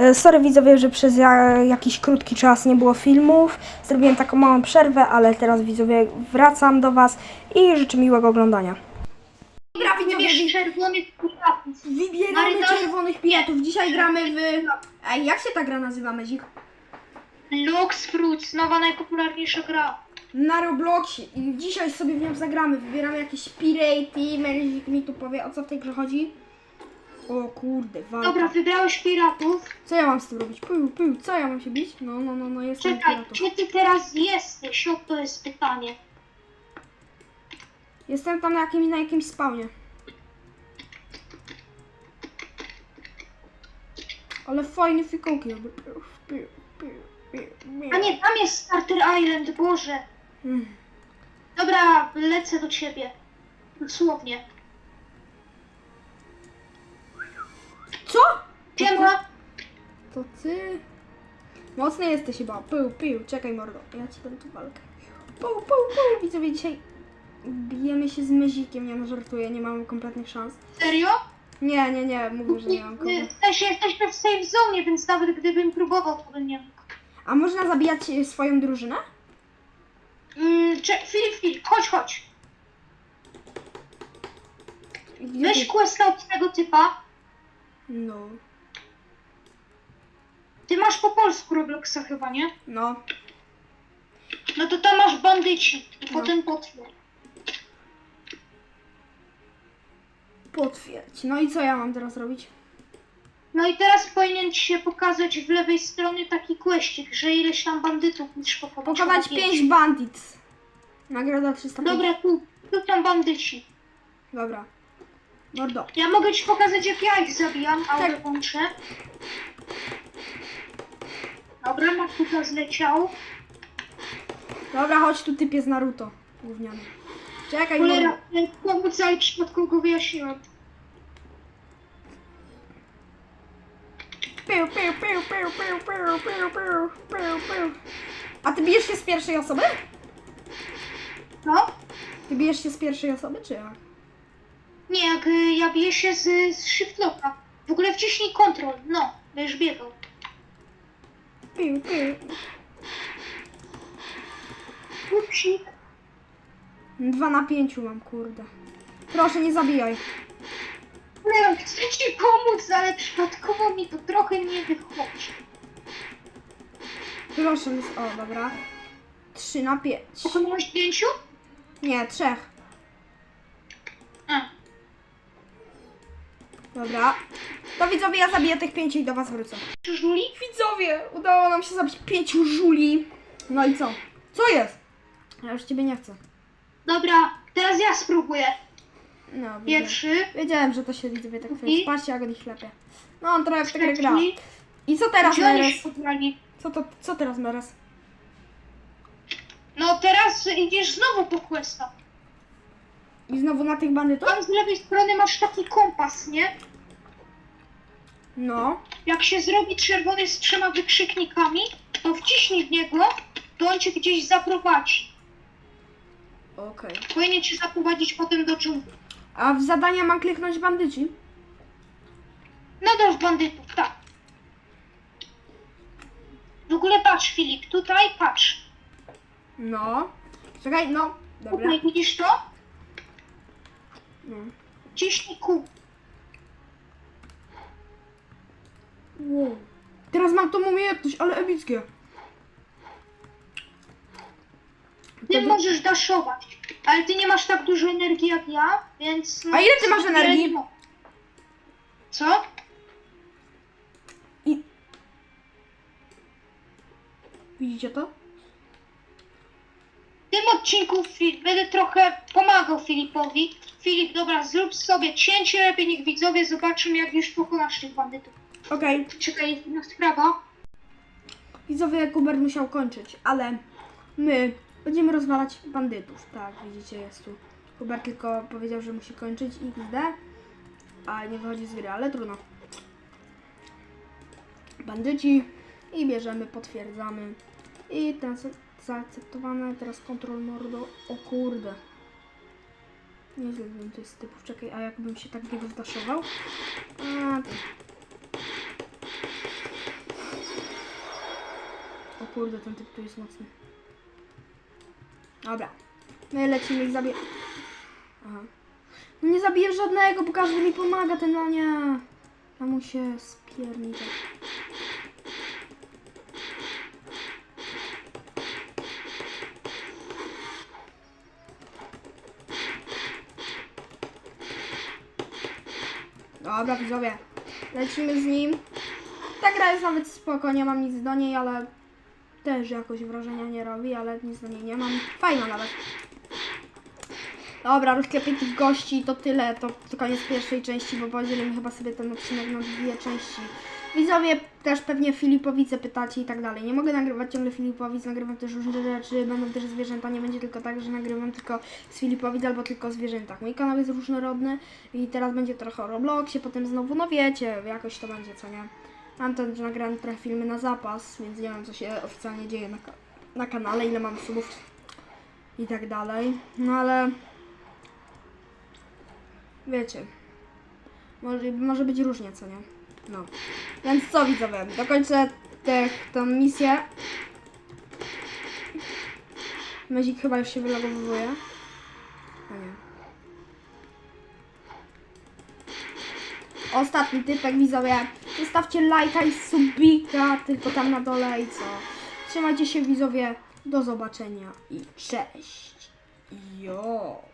E, Sorry widzowie, że przez ja- jakiś krótki czas nie było filmów. Zrobiłem taką małą przerwę, ale teraz widzowie wracam do Was i życzę miłego oglądania. Dobra widzowie, Wybierz czerwonych wybieramy czerwonych piratów. Dzisiaj gramy w... Ej, jak się ta gra nazywa, Mezik? Lux Fruits, nowa najpopularniejsza gra. Na Robloxie i dzisiaj sobie w nią zagramy. Wybieramy jakieś pirate i Mezik mi tu powie o co w tej grze chodzi. O kurde, walka. Dobra, wybrałeś piratów. Co ja mam z tym robić? Pył, pył, co ja mam się bić? No, no, no, no, jestem Czekaj, piratą. gdzie ty teraz jesteś? O, to jest pytanie. Jestem tam na jakimś, na jakimś spawnie. Ale fajne fikołki. robię. Pył, pył, pył, pył, pył. A nie, tam jest Starter Island, Boże. Mm. Dobra, lecę do ciebie. Dosłownie. Co? Siema. To ty? Mocny jesteś chyba. Pył, pył, czekaj mordo. Ja ci dam tu walkę. Pył, pył, pył. Widzowie, dzisiaj bijemy się z Mezikiem. Nie no, żartuję, nie mamy kompletnych szans. Serio? Nie, nie, nie, mówię, że nie mam Y, kogo. W sensie jesteśmy w safe zone, więc nawet gdybym próbował, to bym nie mógł. A można zabijać e, swoją drużynę? Mm, cze- Filip, Filip, chodź, chodź. Gdzie Weź ty? questa od tego typa. No, Ty masz po polsku Robloxa chyba, nie? no. No to tam masz bandyci. No. potem potwier. Potwierdź. No i co ja mam teraz robić? No i teraz powinien ci się pokazać w lewej stronie taki questik, że ileś tam bandytów musisz pokonać. Pokonać Chyba 5 bandits. Nagroda 305. Dobra, tu, tu są bandyci. Dobra. Mordo. Ja mogę ci pokazać jak ja ich zabijam, ale Tak. włączę. Dobra, Makuta zleciał. Dobra, chodź tu typie z Naruto. Gówniany. Czekaj, Cholera, pomóc, ale przypadkowo go wyjaśniłem. Pył, pył, pył, pył, pył, pył, pył, pył, pył, pył. A ty bijesz się z pierwszej osoby? No? Ty bijesz się z pierwszej osoby, czy jak? Nie, jak y, ja biję się z, z shiftlocka. W ogóle wciśnij kontrol, no, będziesz biegał. Pył, pył. Upsik. Dwa na pięciu mam, kurde. Proszę, nie zabijaj. Nie, chcę ci pomóc, ale przypadkowo mi to trochę nie wychodzi. Proszę, o, dobra. Trzy na pięć. Pokonałeś pięciu? Nie, trzech. Dobra. To widzowie, ja zabiję tych pięciu i do was wrócę. żuli? Widzowie, udało nam się zabić pięciu żuli. No i co? Co jest? Ja już ciebie nie chcę. Dobra, teraz ja spróbuję. No. Pierwszy. Wiedziałem, że to się widzowie tak chce. Patrzcie, jak on ich chlepie. No, on trochę w tę grę gra. Trzeci. I co teraz, Gdzie oni Meres? się pobrali? Co, to, co teraz, Meres? No teraz idziesz znowu po questa. I znowu na tych bandytów? Tam z lewej strony masz taki kompas, nie? No. Jak się zrobi czerwony z trzema wykrzyknikami, to wciśnij w niego, to on cię gdzieś zaprowadzi. Okej. Powinien cię zaprowadzić potem do dżungli. A w zadania mam kliknąć bandyci? No do bandytów, tak. W ogóle patrz Filip, tutaj patrz. No. Czekaj, no. Dobra. Tutaj widzisz to? No. Wciśnij kół. Wow. Teraz mam tą umiejętność, ale epickie. Ty możesz daszować, ale ty nie masz tak dużo energii jak ja, więc... A ile ty masz energii? nie mogę. Co? I... Widzicie to? W tym odcinku Filip, będę trochę pomagał Filipowi. Filip, dobra, zrób sobie cięcie, lepiej niech widzowie zobaczą, jak już pokonasz tych bandytów. Okej. Czekaj, jest sprawa. Widzowie, Kubert musiał kończyć, ale my będziemy rozwalać bandytów. Tak, widzicie, jest tu. Kubert tylko powiedział, że musi kończyć XD, a nie wychodzi z gry, ale trudno. Bandyci i bierzemy, potwierdzamy. I ten za- zaakceptowane, teraz kontrol mordo. O kurde. Nieźle bym to jest typów. Czekaj, a jakbym się tak biegł zdaszował? A, to... kurde, ten typ tu jest mocny. Dobra. My lecimy ich zabije. Aha. No nie zabiję żadnego, bo każdy mi pomaga, ten no nie. Ja mu się spierniczać. Dobra, widzowie. Lecimy z nim. Ta gra jest nawet spoko, nie mam nic do niej, ale też jakoś wrażenia nie robi, ale nic do niej nie mam. Fajna nawet. Dobra, rozklepię tych gości to tyle, to, to koniec pierwszej części, bo podzielimy chyba sobie ten odcinek na dwie części. Widzowie też pewnie Filipowice pytacie i tak dalej. Nie mogę nagrywać ciągle Filipowic, nagrywam też różne rzeczy, będą też zwierzęta, nie będzie tylko tak, że nagrywam tylko z Filipowic albo tylko o zwierzętach. Mój kanał jest różnorodny i teraz będzie trochę o Robloxie, potem znowu, no wiecie, jakoś to będzie, co nie? Mam też nagrane trochę filmy na zapas, więc nie wiem co się oficjalnie dzieje na, na kanale, ile mam subów i tak dalej. No ale wiecie, może, może być różnie, co nie? No. Więc co widzowie, dokończę tę misję. Mezik chyba już się wylogowuje. A nie. Ostatni typek widzowie. Zostawcie lajka i subika tylko tam na dole i co. Trzymajcie się widzowie. Do zobaczenia i cześć. Jo.